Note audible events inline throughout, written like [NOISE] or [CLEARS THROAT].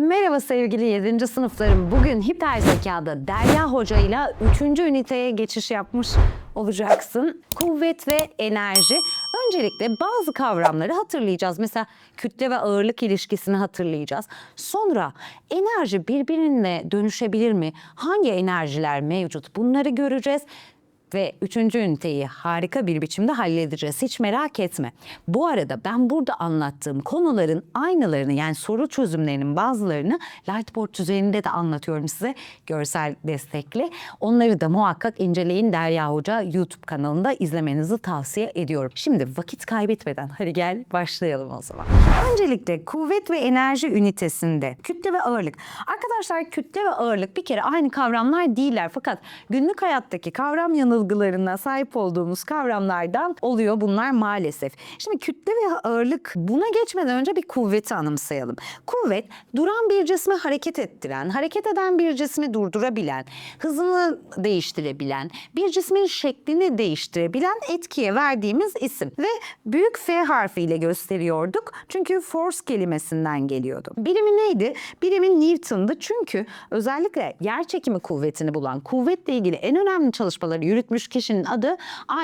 Merhaba sevgili 7. sınıflarım. Bugün hiper zekada Derya Hoca ile 3. üniteye geçiş yapmış olacaksın. Kuvvet ve enerji. Öncelikle bazı kavramları hatırlayacağız. Mesela kütle ve ağırlık ilişkisini hatırlayacağız. Sonra enerji birbirine dönüşebilir mi? Hangi enerjiler mevcut? Bunları göreceğiz ve üçüncü üniteyi harika bir biçimde halledeceğiz. Hiç merak etme. Bu arada ben burada anlattığım konuların aynılarını yani soru çözümlerinin bazılarını Lightboard üzerinde de anlatıyorum size görsel destekli. Onları da muhakkak inceleyin Derya Hoca YouTube kanalında izlemenizi tavsiye ediyorum. Şimdi vakit kaybetmeden hadi gel başlayalım o zaman. Öncelikle kuvvet ve enerji ünitesinde kütle ve ağırlık. Arkadaşlar kütle ve ağırlık bir kere aynı kavramlar değiller fakat günlük hayattaki kavram yanılgılarına sahip olduğumuz kavramlardan oluyor bunlar maalesef. Şimdi kütle ve ağırlık buna geçmeden önce bir kuvveti anımsayalım. Kuvvet duran bir cismi hareket ettiren, hareket eden bir cismi durdurabilen, hızını değiştirebilen, bir cismin şeklini değiştirebilen etkiye verdiğimiz isim. Ve büyük F harfiyle gösteriyorduk. Çünkü force kelimesinden geliyordu. Birimi neydi? Birimi Newton'dı. Çünkü özellikle yer çekimi kuvvetini bulan, kuvvetle ilgili en önemli çalışmaları yürütmüş kişinin adı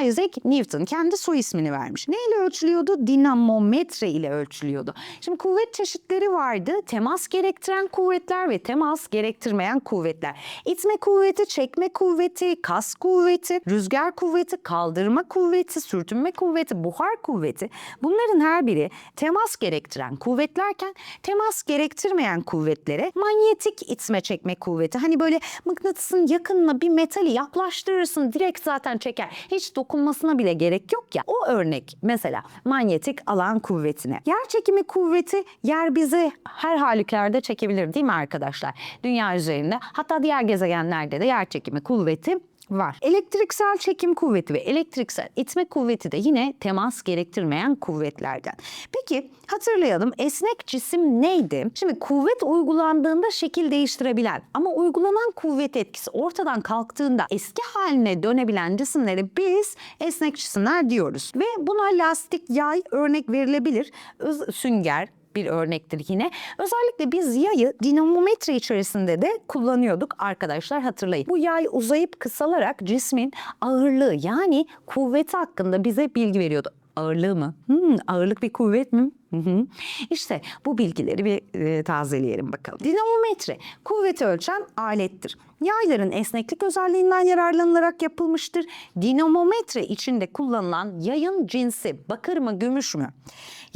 Isaac Newton. Kendi soy ismini vermiş. Neyle ölçülüyordu? Dinamometre ile ölçülüyordu. Şimdi kuvvet çeşitleri vardı. Temas gerektiren kuvvetler ve temas gerektirmeyen kuvvetler. İtme kuvveti, çekme kuvveti, kas kuvveti, rüzgar kuvveti, kaldırma kuvveti, sürtünme kuvveti, buhar kuvveti. Bunların her biri temas gerektiren kuvvetlerken temas gerektirmeyen kuvvetlere manyetik itme çekme kuvveti. Hani böyle mıknatısın yakınına bir metali yaklaştırırsın direkt zaten çeker. Hiç dokunmasına bile gerek yok ya. O örnek mesela manyetik alan kuvvetine. Yer çekimi kuvveti yer bizi her halükarda çekebilir değil mi arkadaşlar? Dünya üzerinde hatta diğer gezegenlerde de yer çekimi kuvveti var. Elektriksel çekim kuvveti ve elektriksel itme kuvveti de yine temas gerektirmeyen kuvvetlerden. Peki hatırlayalım esnek cisim neydi? Şimdi kuvvet uygulandığında şekil değiştirebilen ama uygulanan kuvvet etkisi ortadan kalktığında eski haline dönebilen cisimlere biz esnek cisimler diyoruz. Ve buna lastik, yay örnek verilebilir. Öz- sünger, bir örnektir yine. Özellikle biz yayı dinamometre içerisinde de kullanıyorduk arkadaşlar hatırlayın. Bu yay uzayıp kısalarak cismin ağırlığı yani kuvveti hakkında bize bilgi veriyordu. Ağırlığı mı? Hmm, ağırlık bir kuvvet mi? Hı. İşte bu bilgileri bir e, tazeleyelim bakalım. Dinamometre kuvveti ölçen alettir. Yayların esneklik özelliğinden yararlanılarak yapılmıştır. Dinamometre içinde kullanılan yayın cinsi bakır mı gümüş mü?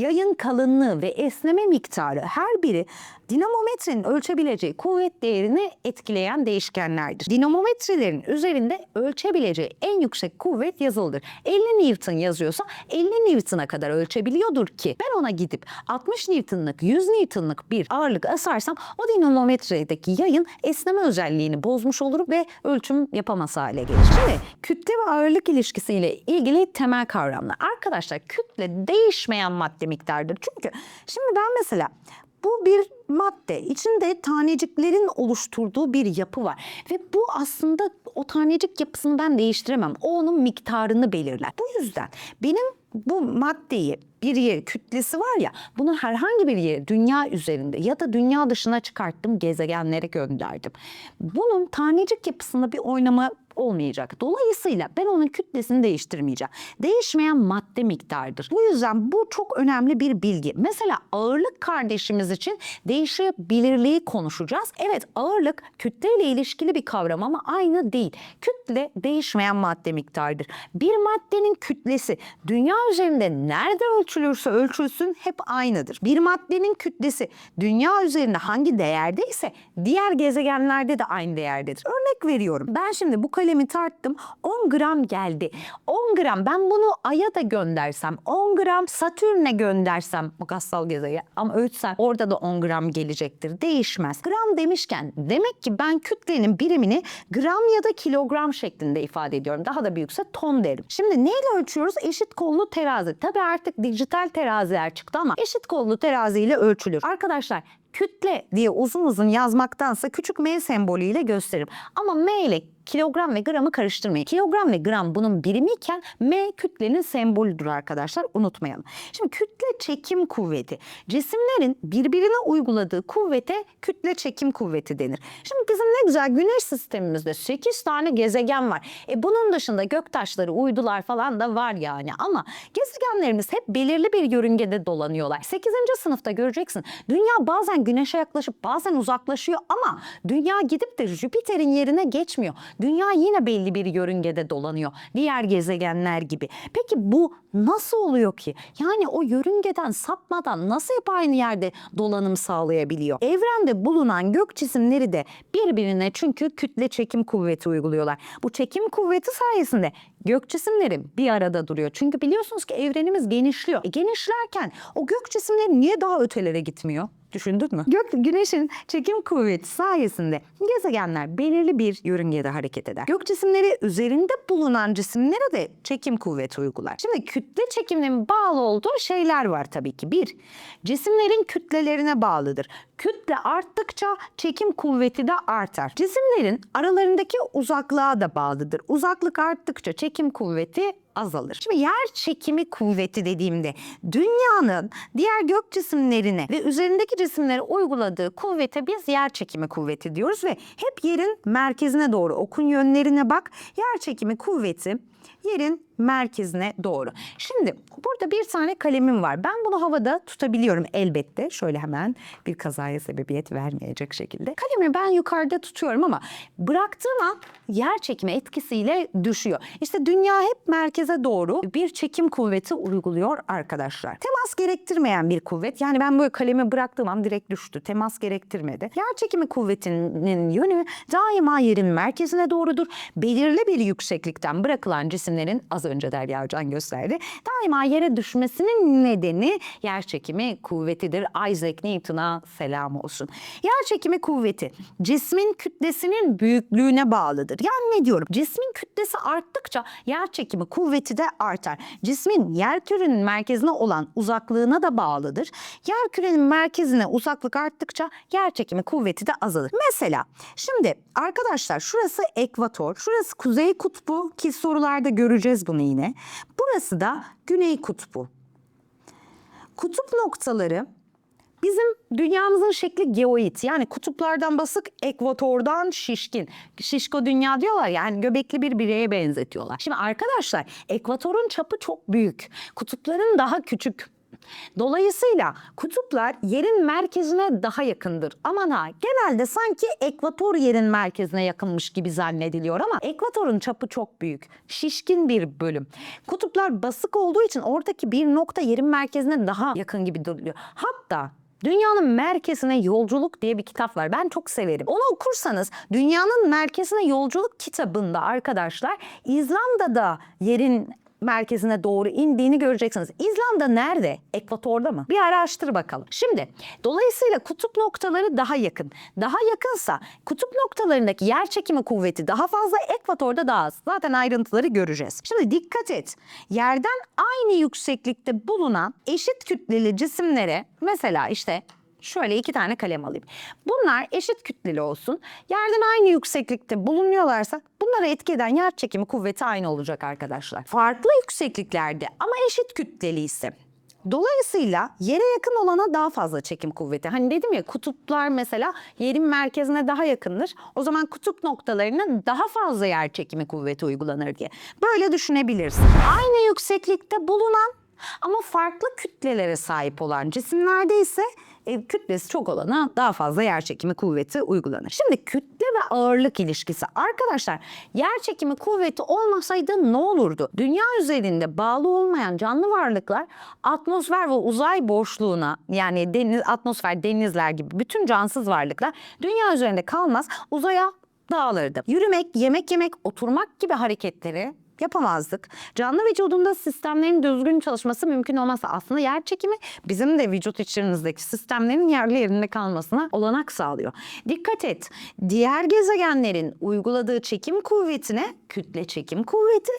Yayın kalınlığı ve esneme miktarı her biri dinamometrenin ölçebileceği kuvvet değerini etkileyen değişkenlerdir. Dinamometrelerin üzerinde ölçebileceği en yüksek kuvvet yazılıdır. 50 Newton yazıyorsa 50 Newton'a kadar ölçebiliyordur ki ben ona gidip 60 Newton'lık 100 Newton'lık bir ağırlık asarsam o dinamometredeki yayın esneme özelliğini bozmuş olur ve ölçüm yapamaz hale gelir. Şimdi kütle ve ağırlık ilişkisiyle ilgili temel kavramlar. Arkadaşlar kütle değişmeyen madde miktarıdır. Çünkü şimdi ben mesela bu bir madde. İçinde taneciklerin oluşturduğu bir yapı var. Ve bu aslında o tanecik yapısını ben değiştiremem. O onun miktarını belirler. Bu yüzden benim bu maddeyi bir yer kütlesi var ya bunu herhangi bir yere dünya üzerinde ya da dünya dışına çıkarttım gezegenlere gönderdim. Bunun tanecik yapısında bir oynama olmayacak. Dolayısıyla ben onun kütlesini değiştirmeyeceğim. Değişmeyen madde miktardır. Bu yüzden bu çok önemli bir bilgi. Mesela ağırlık kardeşimiz için değişebilirliği konuşacağız. Evet ağırlık kütleyle ilişkili bir kavram ama aynı değil. Kütle değişmeyen madde miktardır. Bir maddenin kütlesi dünya üzerinde nerede ölçülürse ölçülsün hep aynıdır. Bir maddenin kütlesi dünya üzerinde hangi değerdeyse diğer gezegenlerde de aynı değerdedir. Örnek veriyorum. Ben şimdi bu kalemi tarttım 10 gram geldi. 10 gram ben bunu Ay'a da göndersem 10 gram Satürn'e göndersem bu gassal gezegen ama ölçsem orada da 10 gram gelecektir. Değişmez. Gram demişken demek ki ben kütlenin birimini gram ya da kilogram şeklinde ifade ediyorum. Daha da büyükse ton derim. Şimdi neyle ölçüyoruz? Eşit kollu terazi. Tabii artık dijital teraziler çıktı ama eşit kollu teraziyle ölçülür. Arkadaşlar kütle diye uzun uzun yazmaktansa küçük M sembolüyle gösteririm. Ama M ile kilogram ve gramı karıştırmayın. Kilogram ve gram bunun birimiyken M kütlenin sembolüdür arkadaşlar unutmayalım. Şimdi kütle çekim kuvveti cisimlerin birbirine uyguladığı kuvvete kütle çekim kuvveti denir. Şimdi bizim ne güzel güneş sistemimizde 8 tane gezegen var. E bunun dışında göktaşları, uydular falan da var yani ama gezegenlerimiz hep belirli bir yörüngede dolanıyorlar. 8. sınıfta göreceksin. Dünya bazen güneşe yaklaşıp bazen uzaklaşıyor ama dünya gidip de Jüpiter'in yerine geçmiyor. Dünya yine belli bir yörüngede dolanıyor. Diğer gezegenler gibi. Peki bu nasıl oluyor ki? Yani o yörüngeden sapmadan nasıl hep aynı yerde dolanım sağlayabiliyor? Evrende bulunan gök cisimleri de birbirine çünkü kütle çekim kuvveti uyguluyorlar. Bu çekim kuvveti sayesinde gök cisimleri bir arada duruyor. Çünkü biliyorsunuz ki evrenimiz genişliyor. E genişlerken o gök cisimleri niye daha ötelere gitmiyor? Düşündün mü? Gök, güneşin çekim kuvveti sayesinde gezegenler belirli bir yörüngede hareket eder. Gök cisimleri üzerinde bulunan cisimlere de çekim kuvveti uygular. Şimdi kütle çekiminin bağlı olduğu şeyler var tabii ki. Bir, cisimlerin kütlelerine bağlıdır. Kütle arttıkça çekim kuvveti de artar. Cisimlerin aralarındaki uzaklığa da bağlıdır. Uzaklık arttıkça çekim kuvveti azalır. Şimdi yer çekimi kuvveti dediğimde dünyanın diğer gök cisimlerine ve üzerindeki cisimlere uyguladığı kuvvete biz yer çekimi kuvveti diyoruz ve hep yerin merkezine doğru okun yönlerine bak. Yer çekimi kuvveti yerin merkezine doğru. Şimdi burada bir tane kalemim var. Ben bunu havada tutabiliyorum elbette. Şöyle hemen bir kazaya sebebiyet vermeyecek şekilde. Kalemi ben yukarıda tutuyorum ama bıraktığım an yer çekimi etkisiyle düşüyor. İşte dünya hep merkeze doğru bir çekim kuvveti uyguluyor arkadaşlar. Temas gerektirmeyen bir kuvvet. Yani ben böyle kalemi bıraktığım an direkt düştü. Temas gerektirmedi. Yer çekimi kuvvetinin yönü daima yerin merkezine doğrudur. Belirli bir yükseklikten bırakılan cisimlerin az önce Derya Hocam gösterdi. Daima yere düşmesinin nedeni yer çekimi kuvvetidir. Isaac Newton'a selam olsun. Yer çekimi kuvveti cismin kütlesinin büyüklüğüne bağlıdır. Yani ne diyorum? Cismin kütlesi arttıkça yer çekimi kuvveti de artar. Cismin yer kürenin merkezine olan uzaklığına da bağlıdır. Yer kürenin merkezine uzaklık arttıkça yer çekimi kuvveti de azalır. Mesela şimdi arkadaşlar şurası ekvator, şurası kuzey kutbu ki sorularda göreceğiz bunu yine. Burası da güney kutbu. Kutup noktaları Bizim dünyamızın şekli geoid yani kutuplardan basık, ekvatordan şişkin. Şişko dünya diyorlar yani göbekli bir bireye benzetiyorlar. Şimdi arkadaşlar ekvatorun çapı çok büyük. Kutupların daha küçük. Dolayısıyla kutuplar yerin merkezine daha yakındır. Aman ha genelde sanki ekvator yerin merkezine yakınmış gibi zannediliyor ama ekvatorun çapı çok büyük. Şişkin bir bölüm. Kutuplar basık olduğu için oradaki bir nokta yerin merkezine daha yakın gibi duruyor. Hatta Dünyanın Merkezine Yolculuk diye bir kitap var. Ben çok severim. Onu okursanız Dünyanın Merkezine Yolculuk kitabında arkadaşlar İzlanda'da yerin merkezine doğru indiğini göreceksiniz. İzlanda nerede? Ekvatorda mı? Bir araştır bakalım. Şimdi dolayısıyla kutup noktaları daha yakın. Daha yakınsa kutup noktalarındaki yer çekimi kuvveti daha fazla, ekvatorda daha az. Zaten ayrıntıları göreceğiz. Şimdi dikkat et. Yerden aynı yükseklikte bulunan eşit kütleli cisimlere mesela işte Şöyle iki tane kalem alayım. Bunlar eşit kütleli olsun. Yerden aynı yükseklikte bulunuyorlarsa bunlara etki eden yer çekimi kuvveti aynı olacak arkadaşlar. Farklı yüksekliklerde ama eşit kütleli ise Dolayısıyla yere yakın olana daha fazla çekim kuvveti. Hani dedim ya kutuplar mesela yerin merkezine daha yakındır. O zaman kutup noktalarına daha fazla yer çekimi kuvveti uygulanır diye. Böyle düşünebilirsin. Aynı yükseklikte bulunan ama farklı kütlelere sahip olan cisimlerde ise e, kütlesi çok olana daha fazla yer çekimi kuvveti uygulanır. Şimdi kütle ve ağırlık ilişkisi. Arkadaşlar yer çekimi kuvveti olmasaydı ne olurdu? Dünya üzerinde bağlı olmayan canlı varlıklar atmosfer ve uzay boşluğuna yani deniz, atmosfer, denizler gibi bütün cansız varlıklar dünya üzerinde kalmaz uzaya dağılırdı. Yürümek, yemek yemek, oturmak gibi hareketleri yapamazdık. Canlı vücudunda sistemlerin düzgün çalışması mümkün olmazsa aslında yer çekimi bizim de vücut içimizdeki sistemlerin yerli yerinde kalmasına olanak sağlıyor. Dikkat et. Diğer gezegenlerin uyguladığı çekim kuvvetine kütle çekim kuvveti,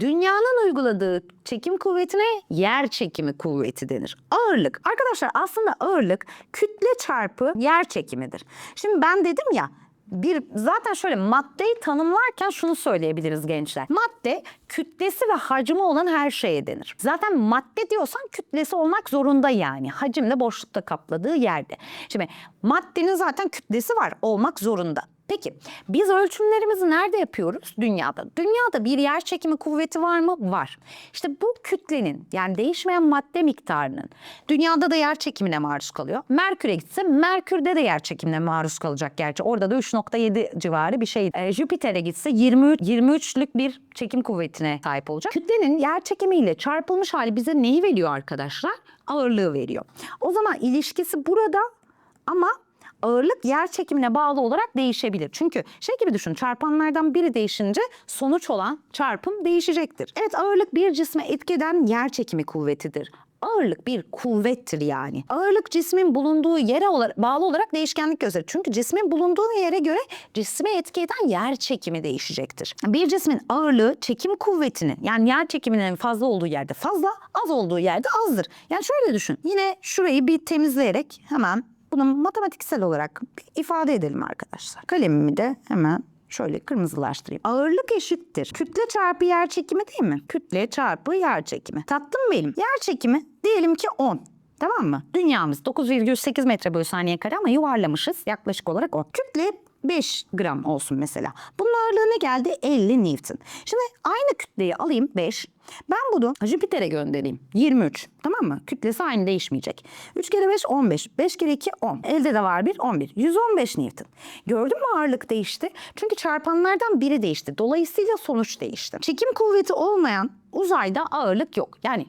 dünyanın uyguladığı çekim kuvvetine yer çekimi kuvveti denir. Ağırlık. Arkadaşlar aslında ağırlık kütle çarpı yer çekimidir. Şimdi ben dedim ya bir zaten şöyle maddeyi tanımlarken şunu söyleyebiliriz gençler. Madde kütlesi ve hacmi olan her şeye denir. Zaten madde diyorsan kütlesi olmak zorunda yani. Hacim de boşlukta kapladığı yerde. Şimdi maddenin zaten kütlesi var olmak zorunda. Peki biz ölçümlerimizi nerede yapıyoruz? Dünyada. Dünyada bir yer çekimi kuvveti var mı? Var. İşte bu kütlenin yani değişmeyen madde miktarının dünyada da yer çekimine maruz kalıyor. Merkür'e gitse Merkür'de de yer çekimine maruz kalacak gerçi. Orada da 3.7 civarı bir şey. Ee, Jüpiter'e gitse 23 23'lük bir çekim kuvvetine sahip olacak. Kütlenin yer çekimiyle çarpılmış hali bize neyi veriyor arkadaşlar? Ağırlığı veriyor. O zaman ilişkisi burada ama ağırlık yer çekimine bağlı olarak değişebilir. Çünkü şey gibi düşün çarpanlardan biri değişince sonuç olan çarpım değişecektir. Evet ağırlık bir cisme etkeden yer çekimi kuvvetidir. Ağırlık bir kuvvettir yani. Ağırlık cismin bulunduğu yere olarak, bağlı olarak değişkenlik gösterir. Çünkü cismin bulunduğu yere göre cisme etki eden yer çekimi değişecektir. Bir cismin ağırlığı çekim kuvvetinin yani yer çekiminin fazla olduğu yerde fazla, az olduğu yerde azdır. Yani şöyle düşün. Yine şurayı bir temizleyerek hemen bunu matematiksel olarak ifade edelim arkadaşlar. Kalemimi de hemen şöyle kırmızılaştırayım. Ağırlık eşittir. Kütle çarpı yer çekimi değil mi? Kütle çarpı yer çekimi. Tattın mı benim? Yer çekimi diyelim ki 10. Tamam mı? Dünyamız 9,8 metre bölü saniye kare ama yuvarlamışız yaklaşık olarak o. Kütle 5 gram olsun mesela. Bunun ağırlığı ne geldi? 50 Newton. Şimdi aynı kütleyi alayım 5. Ben bunu Jüpiter'e göndereyim. 23. Tamam mı? Kütlesi aynı değişmeyecek. 3 kere 5 15. 5 kere 2 10. Elde de var bir 11. 115 Newton. Gördün mü ağırlık değişti? Çünkü çarpanlardan biri değişti. Dolayısıyla sonuç değişti. Çekim kuvveti olmayan uzayda ağırlık yok. Yani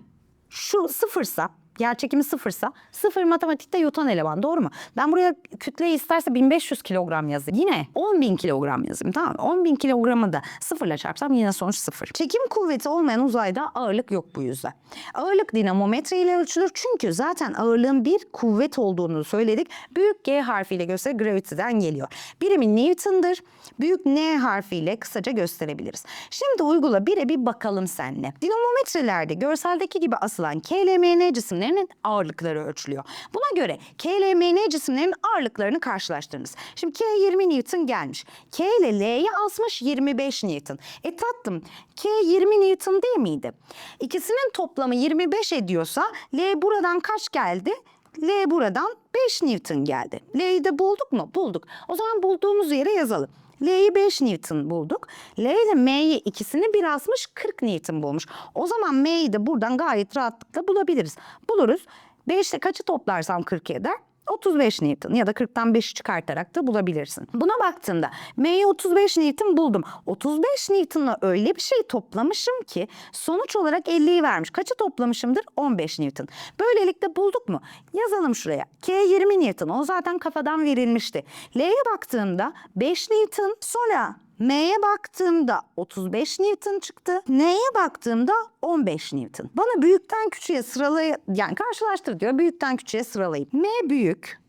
şu sıfırsa yer çekimi sıfırsa sıfır matematikte yutan eleman doğru mu? Ben buraya kütleyi isterse 1500 kilogram yazayım. Yine 10.000 kilogram yazayım tamam mı? 10.000 kilogramı da sıfırla çarpsam yine sonuç sıfır. Çekim kuvveti olmayan uzayda ağırlık yok bu yüzden. Ağırlık dinamometre ile ölçülür çünkü zaten ağırlığın bir kuvvet olduğunu söyledik. Büyük G harfiyle gösterir gravity'den geliyor. Birimi Newton'dır. Büyük N harfiyle kısaca gösterebiliriz. Şimdi uygula bire bir bakalım seninle. Dinamometrelerde görseldeki gibi asılan KLMN cisimlerinin ağırlıkları ölçülüyor. Buna göre KLMN cisimlerin ağırlıklarını karşılaştırınız. Şimdi K 20 Newton gelmiş. K ile L'ye asmış 25 Newton. E tattım K 20 Newton değil miydi? İkisinin toplamı 25 ediyorsa L buradan kaç geldi? L buradan 5 Newton geldi. L'yi de bulduk mu? Bulduk. O zaman bulduğumuz yere yazalım. L'yi 5 Newton bulduk. L ile M'yi ikisini bir asmış 40 Newton bulmuş. O zaman M'yi de buradan gayet rahatlıkla bulabiliriz. Buluruz. 5 ile kaçı toplarsam 40 eder? 35 Newton ya da 40'tan 5'i çıkartarak da bulabilirsin. Buna baktığımda M'yi 35 Newton buldum. 35 Newton'la öyle bir şey toplamışım ki sonuç olarak 50'yi vermiş. Kaçı toplamışımdır? 15 Newton. Böylelikle bulduk mu? Yazalım şuraya. K 20 Newton. O zaten kafadan verilmişti. L'ye baktığımda 5 Newton. Sonra M'ye baktığımda 35 Newton çıktı. N'ye baktığımda 15 Newton. Bana büyükten küçüğe sıralayı yani karşılaştır diyor. Büyükten küçüğe sıralayıp M büyük,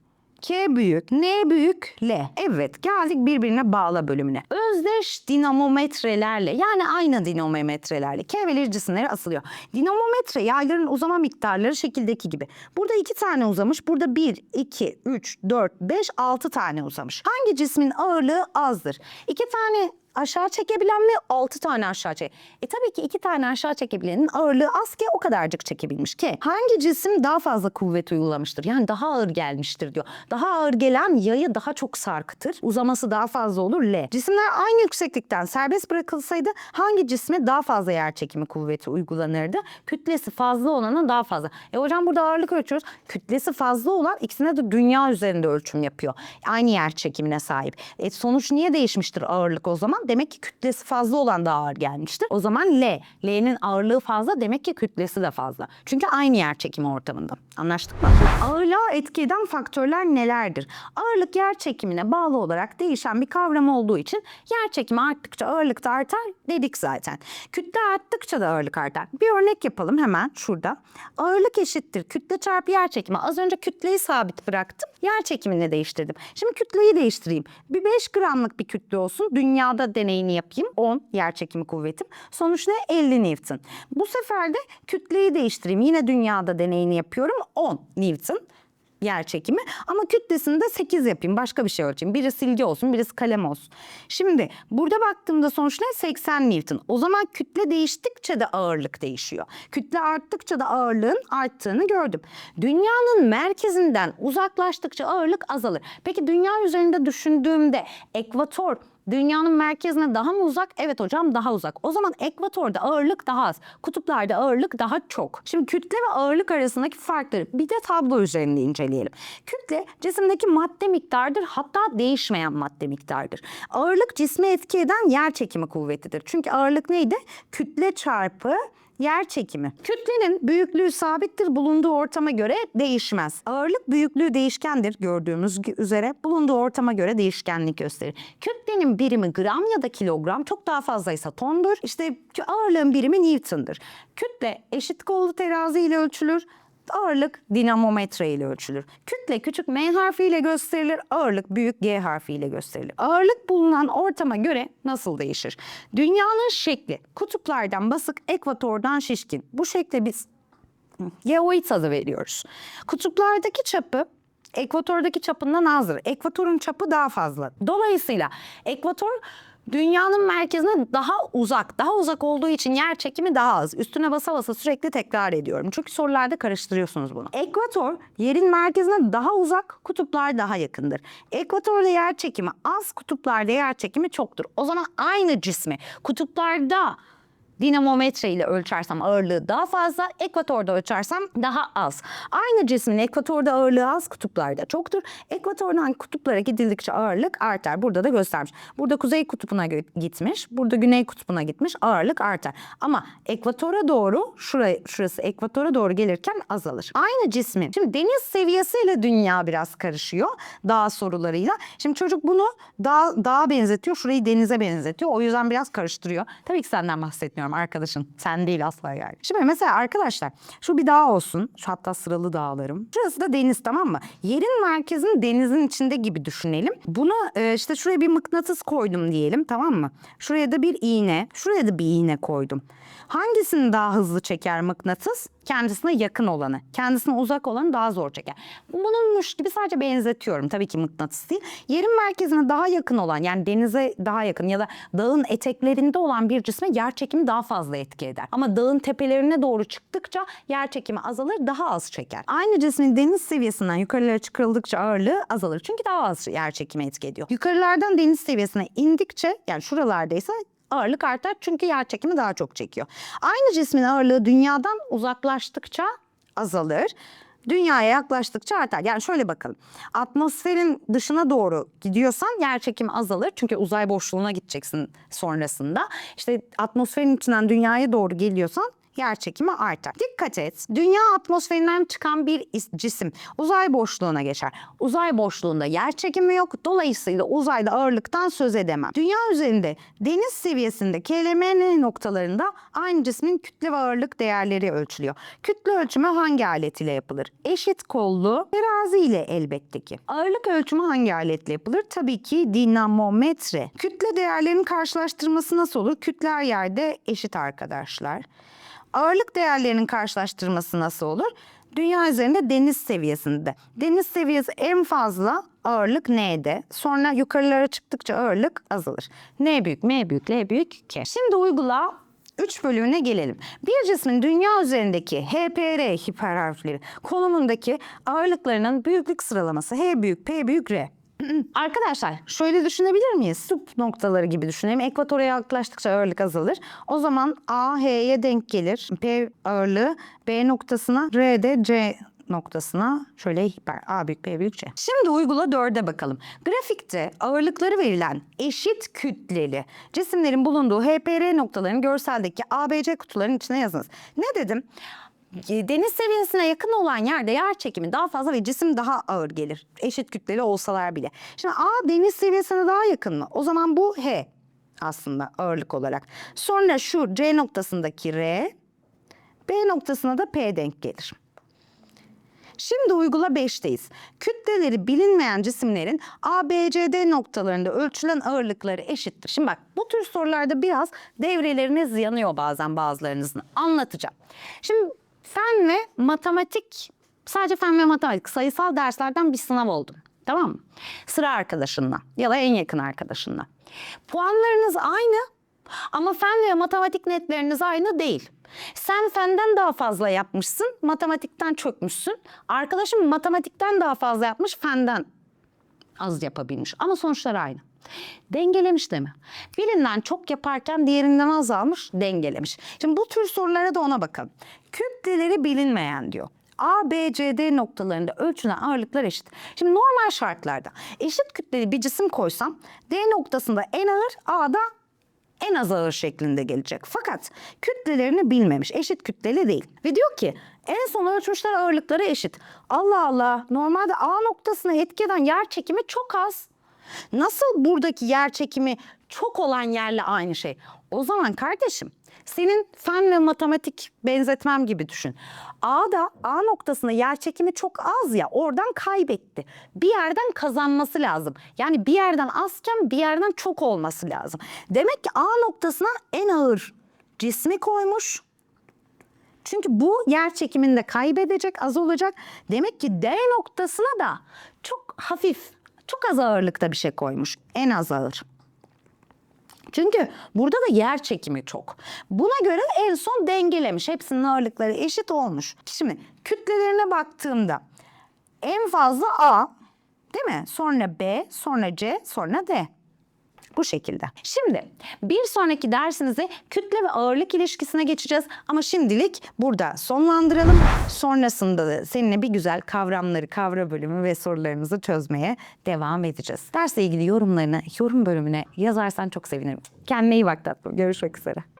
K büyük, N büyük, L. Evet geldik birbirine bağla bölümüne. Özdeş dinamometrelerle yani aynı dinamometrelerle K ve L cisimleri asılıyor. Dinamometre yayların uzama miktarları şekildeki gibi. Burada iki tane uzamış. Burada 1, 2, 3, 4, 5, 6 tane uzamış. Hangi cismin ağırlığı azdır? İki tane aşağı çekebilen mi? 6 tane aşağı çek. E tabii ki 2 tane aşağı çekebilenin ağırlığı az ki o kadarcık çekebilmiş ki. Hangi cisim daha fazla kuvvet uygulamıştır? Yani daha ağır gelmiştir diyor. Daha ağır gelen yayı daha çok sarkıtır. Uzaması daha fazla olur L. Cisimler aynı yükseklikten serbest bırakılsaydı hangi cisme daha fazla yer çekimi kuvveti uygulanırdı? Kütlesi fazla olanın daha fazla. E hocam burada ağırlık ölçüyoruz. Kütlesi fazla olan ikisine de dünya üzerinde ölçüm yapıyor. Aynı yer çekimine sahip. E sonuç niye değişmiştir ağırlık o zaman? Demek ki kütlesi fazla olan daha ağır gelmiştir. O zaman L. L'nin ağırlığı fazla demek ki kütlesi de fazla. Çünkü aynı yer çekimi ortamında. Anlaştık mı? Ağırlığa etki eden faktörler nelerdir? Ağırlık yer çekimine bağlı olarak değişen bir kavram olduğu için yer çekimi arttıkça ağırlık da artar dedik zaten. Kütle arttıkça da ağırlık artar. Bir örnek yapalım hemen şurada. Ağırlık eşittir kütle çarpı yer çekimi. Az önce kütleyi sabit bıraktım. Yer çekimini değiştirdim. Şimdi kütleyi değiştireyim. Bir 5 gramlık bir kütle olsun. Dünyada deneyini yapayım. 10 yer çekimi kuvvetim. Sonuç ne? 50 Newton. Bu sefer de kütleyi değiştireyim. Yine dünyada deneyini yapıyorum. 10 Newton. yer çekimi ama kütlesini de 8 yapayım. Başka bir şey ölçeyim. Biri silgi olsun, birisi kalem olsun. Şimdi burada baktığımda sonuç ne? 80 Newton. O zaman kütle değiştikçe de ağırlık değişiyor. Kütle arttıkça da ağırlığın arttığını gördüm. Dünyanın merkezinden uzaklaştıkça ağırlık azalır. Peki dünya üzerinde düşündüğümde ekvator Dünyanın merkezine daha mı uzak? Evet hocam daha uzak. O zaman ekvatorda ağırlık daha az. Kutuplarda ağırlık daha çok. Şimdi kütle ve ağırlık arasındaki farkları bir de tablo üzerinde inceleyelim. Kütle cisimdeki madde miktarıdır hatta değişmeyen madde miktarıdır. Ağırlık cisme etki eden yer çekimi kuvvetidir. Çünkü ağırlık neydi? Kütle çarpı yer çekimi. Kütlenin büyüklüğü sabittir, bulunduğu ortama göre değişmez. Ağırlık büyüklüğü değişkendir gördüğümüz üzere. Bulunduğu ortama göre değişkenlik gösterir. Kütlenin birimi gram ya da kilogram çok daha fazlaysa tondur. İşte ağırlığın birimi Newton'dur. Kütle eşit kollu terazi ile ölçülür. Ağırlık dinamometre ile ölçülür. Kütle küçük M harfiyle gösterilir, ağırlık büyük G harfiyle gösterilir. Ağırlık bulunan ortama göre nasıl değişir? Dünyanın şekli kutuplardan basık, ekvatordan şişkin. Bu şekle biz geoid adı veriyoruz. Kutuplardaki çapı ekvatordaki çapından azdır. Ekvatorun çapı daha fazla. Dolayısıyla ekvator dünyanın merkezine daha uzak. Daha uzak olduğu için yer çekimi daha az. Üstüne basa basa sürekli tekrar ediyorum. Çünkü sorularda karıştırıyorsunuz bunu. Ekvator yerin merkezine daha uzak, kutuplar daha yakındır. Ekvatorda yer çekimi az, kutuplarda yer çekimi çoktur. O zaman aynı cismi kutuplarda dinamometre ile ölçersem ağırlığı daha fazla, ekvatorda ölçersem daha az. Aynı cismin ekvatorda ağırlığı az, kutuplarda çoktur. Ekvatordan kutuplara gidildikçe ağırlık artar. Burada da göstermiş. Burada kuzey kutbuna gitmiş, burada güney kutbuna gitmiş, ağırlık artar. Ama ekvatora doğru, şuraya, şurası ekvatora doğru gelirken azalır. Aynı cismin, şimdi deniz seviyesiyle dünya biraz karışıyor dağ sorularıyla. Şimdi çocuk bunu dağ, dağa benzetiyor, şurayı denize benzetiyor. O yüzden biraz karıştırıyor. Tabii ki senden bahsetmiyorum arkadaşın. Sen değil asla yani. Şimdi mesela arkadaşlar şu bir dağ olsun. Şu hatta sıralı dağlarım. Şurası da deniz tamam mı? Yerin merkezini denizin içinde gibi düşünelim. Bunu e, işte şuraya bir mıknatıs koydum diyelim tamam mı? Şuraya da bir iğne, şuraya da bir iğne koydum. Hangisini daha hızlı çeker mıknatıs? Kendisine yakın olanı. Kendisine uzak olanı daha zor çeker. Bununmuş gibi sadece benzetiyorum. Tabii ki mıknatıs değil. Yerin merkezine daha yakın olan yani denize daha yakın ya da dağın eteklerinde olan bir cisme yer çekimi daha fazla etki eder. Ama dağın tepelerine doğru çıktıkça yer çekimi azalır daha az çeker. Aynı cismin deniz seviyesinden yukarılara çıkarıldıkça ağırlığı azalır. Çünkü daha az yer çekimi etki ediyor. Yukarılardan deniz seviyesine indikçe yani şuralardaysa ağırlık artar çünkü yer çekimi daha çok çekiyor. Aynı cismin ağırlığı dünyadan uzaklaştıkça azalır. Dünyaya yaklaştıkça artar. Yani şöyle bakalım. Atmosferin dışına doğru gidiyorsan yer çekimi azalır. Çünkü uzay boşluğuna gideceksin sonrasında. İşte atmosferin içinden dünyaya doğru geliyorsan yer çekimi artar. Dikkat et. Dünya atmosferinden çıkan bir is- cisim uzay boşluğuna geçer. Uzay boşluğunda yer çekimi yok. Dolayısıyla uzayda ağırlıktan söz edemem. Dünya üzerinde deniz seviyesinde KLMN noktalarında aynı cismin kütle ve ağırlık değerleri ölçülüyor. Kütle ölçümü hangi alet ile yapılır? Eşit kollu terazi ile elbette ki. Ağırlık ölçümü hangi aletle yapılır? Tabii ki dinamometre. Kütle değerlerinin karşılaştırması nasıl olur? Kütle her yerde eşit arkadaşlar. Ağırlık değerlerinin karşılaştırması nasıl olur? Dünya üzerinde deniz seviyesinde. Deniz seviyesi en fazla ağırlık N'de. Sonra yukarılara çıktıkça ağırlık azalır. N büyük, M büyük, L büyük, K. Şimdi uygula 3 bölümüne gelelim. Bir cismin dünya üzerindeki HPR hiperharfleri konumundaki ağırlıklarının büyüklük sıralaması H büyük, P büyük, R. [CLEARS THROAT] Arkadaşlar şöyle düşünebilir miyiz? Sup noktaları gibi düşünelim. Ekvatora yaklaştıkça ağırlık azalır. O zaman A H'ye denk gelir. P ağırlığı B noktasına, R de C noktasına şöyle hiper A büyük P büyük C. Şimdi uygula dörde bakalım. Grafikte ağırlıkları verilen eşit kütleli cisimlerin bulunduğu HPR noktalarını görseldeki ABC kutuların içine yazınız. Ne dedim? Deniz seviyesine yakın olan yerde yer çekimi daha fazla ve cisim daha ağır gelir. Eşit kütleli olsalar bile. Şimdi A deniz seviyesine daha yakın mı? O zaman bu H aslında ağırlık olarak. Sonra şu C noktasındaki R, B noktasına da P denk gelir. Şimdi uygula 5'teyiz. Kütleleri bilinmeyen cisimlerin A, B, C, D noktalarında ölçülen ağırlıkları eşittir. Şimdi bak bu tür sorularda biraz devreleriniz yanıyor bazen bazılarınızın. Anlatacağım. Şimdi fen ve matematik Sadece fen ve matematik sayısal derslerden bir sınav oldun. Tamam mı? Sıra arkadaşınla ya da en yakın arkadaşınla. Puanlarınız aynı ama fen ve matematik netleriniz aynı değil. Sen fenden daha fazla yapmışsın, matematikten çökmüşsün. Arkadaşın matematikten daha fazla yapmış, fenden az yapabilmiş. Ama sonuçlar aynı. Dengelemiş değil mi? Birinden çok yaparken diğerinden az almış, dengelemiş. Şimdi bu tür sorulara da ona bakalım. Kütleleri bilinmeyen diyor. A, B, C, D noktalarında ölçülen ağırlıklar eşit. Şimdi normal şartlarda eşit kütleli bir cisim koysam D noktasında en ağır, A'da en az ağır şeklinde gelecek. Fakat kütlelerini bilmemiş. Eşit kütleli değil. Ve diyor ki en son ölçmüşler ağırlıkları eşit. Allah Allah normalde A noktasına etki eden yer çekimi çok az. Nasıl buradaki yer çekimi çok olan yerle aynı şey? O zaman kardeşim senin fen ve matematik benzetmem gibi düşün. A'da A noktasında yer çekimi çok az ya oradan kaybetti. Bir yerden kazanması lazım. Yani bir yerden azken bir yerden çok olması lazım. Demek ki A noktasına en ağır cismi koymuş. Çünkü bu yer çekiminde kaybedecek, az olacak. Demek ki D noktasına da çok hafif, çok az ağırlıkta bir şey koymuş. En az ağır. Çünkü burada da yer çekimi çok. Buna göre en son dengelemiş. Hepsinin ağırlıkları eşit olmuş. Şimdi kütlelerine baktığımda en fazla A değil mi? Sonra B, sonra C, sonra D. Bu şekilde. Şimdi bir sonraki dersimizde kütle ve ağırlık ilişkisine geçeceğiz. Ama şimdilik burada sonlandıralım. Sonrasında da seninle bir güzel kavramları, kavra bölümü ve sorularımızı çözmeye devam edeceğiz. Dersle ilgili yorumlarını yorum bölümüne yazarsan çok sevinirim. Kendine iyi bak tatlım. Görüşmek üzere.